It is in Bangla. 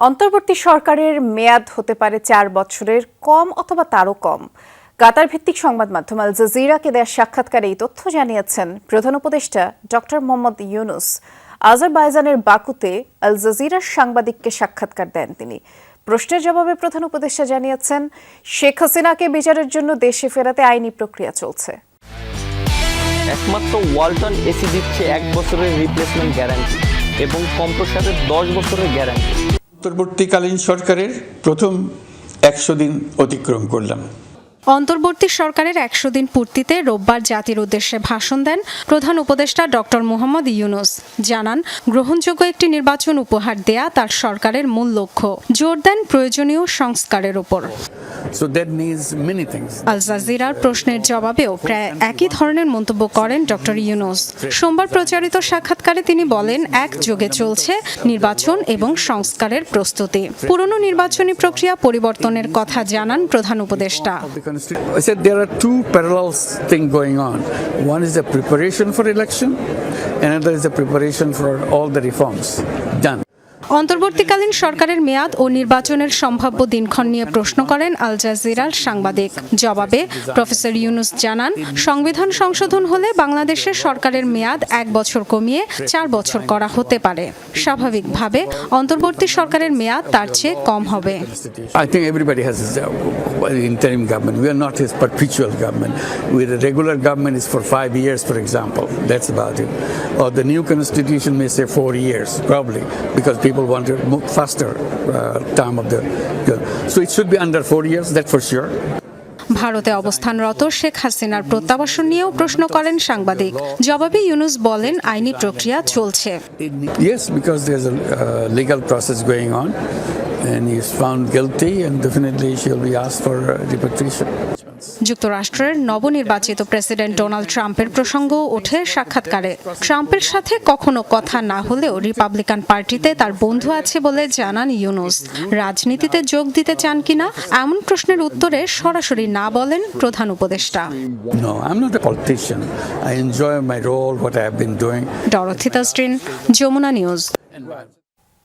অন্তর্বর্তী সরকারের মেয়াদ হতে পারে চার বছরের কম অথবা তারও কম। কাতার ভিত্তিক সংবাদ মাধ্যম আল জাজিরাকে দেওয়া সাক্ষাৎকারে এই তথ্য জানিয়েছেন প্রধান উপদেষ্টা ডক্টর মোহাম্মদ ইউনুস। আজারবাইজানের বাকুতে আল জাজিরার সাংবাদিককে সাক্ষাৎকার দেন তিনি। প্রশ্নের জবাবে প্রধান উপদেষ্টা জানিয়েছেন, শেখ হাসিনাকে বিচারের জন্য দেশে ফেরাতে আইনি প্রক্রিয়া চলছে। একমাত্র ওয়ালটন এসি দিচ্ছে এক বছরের রিপ্লেসমেন্ট গ্যারান্টি এবং কম্প্রসারের দশ বছরের গ্যারান্টি অন্তর্বর্তীকালীন সরকারের প্রথম একশো দিন অতিক্রম করলাম। অন্তর্বর্তী সরকারের একশো দিন পূর্তিতে রোববার জাতির উদ্দেশ্যে ভাষণ দেন প্রধান উপদেষ্টা ডক্টর মোহাম্মদ ইউনুস। জানান, গ্রহণযোগ্য একটি নির্বাচন উপহার দেয়া তার সরকারের মূল লক্ষ্য। জোর দেন প্রয়োজনীয় সংস্কারের উপর। আল জাজিরার প্রশ্নের জবাবেও প্রায় একই ধরনের মন্তব্য করেন ডক্টর ইউনুস সোমবার প্রচারিত সাক্ষাৎকারে তিনি বলেন এক যোগে চলছে নির্বাচন এবং সংস্কারের প্রস্তুতি পুরনো নির্বাচনী প্রক্রিয়া পরিবর্তনের কথা জানান প্রধান উপদেষ্টা The Constitu- I said there are two parallel things going on. One is the preparation for election, another is the preparation for all the reforms done. অন্তর্বর্তীকালীন সরকারের মেয়াদ ও নির্বাচনের সম্ভাব্য দিনক্ষণ নিয়ে প্রশ্ন করেন আল জাজিরার সাংবাদিক। জবাবে প্রফেসর ইউনুস জানান, সংবিধান সংশোধন হলে বাংলাদেশের সরকারের মেয়াদ এক বছর কমিয়ে চার বছর করা হতে পারে। স্বাভাবিকভাবে অন্তর্বর্তী সরকারের মেয়াদ তার চেয়ে কম হবে। Because want to move faster uh, time of the. So it should be under four years, that for sure. ভারতে অবস্থানরত শেখ হাসিনার প্রত্যাবাসন নিয়েও প্রশ্ন করেন সাংবাদিক জবাবে ইউনুস বলেন আইনি প্রক্রিয়া চলছে Yes, because there's a uh, legal process going on, and he's found guilty, and definitely she'll be asked for uh, repatriation. যুক্তরাষ্ট্রের নবনির্বাচিত প্রেসিডেন্ট ডোনাল্ড ট্রাম্পের প্রসঙ্গ ওঠে সাক্ষাৎকারে ট্রাম্পের সাথে কখনো কথা না হলেও রিপাবলিকান পার্টিতে তার বন্ধু আছে বলে জানান ইউনুস রাজনীতিতে যোগ দিতে চান কিনা এমন প্রশ্নের উত্তরে সরাসরি না বলেন প্রধান উপদেষ্টা No, I'm not a politician. I enjoy my role, what I have been doing. Dorothy তাস্ট্রিন Jamuna news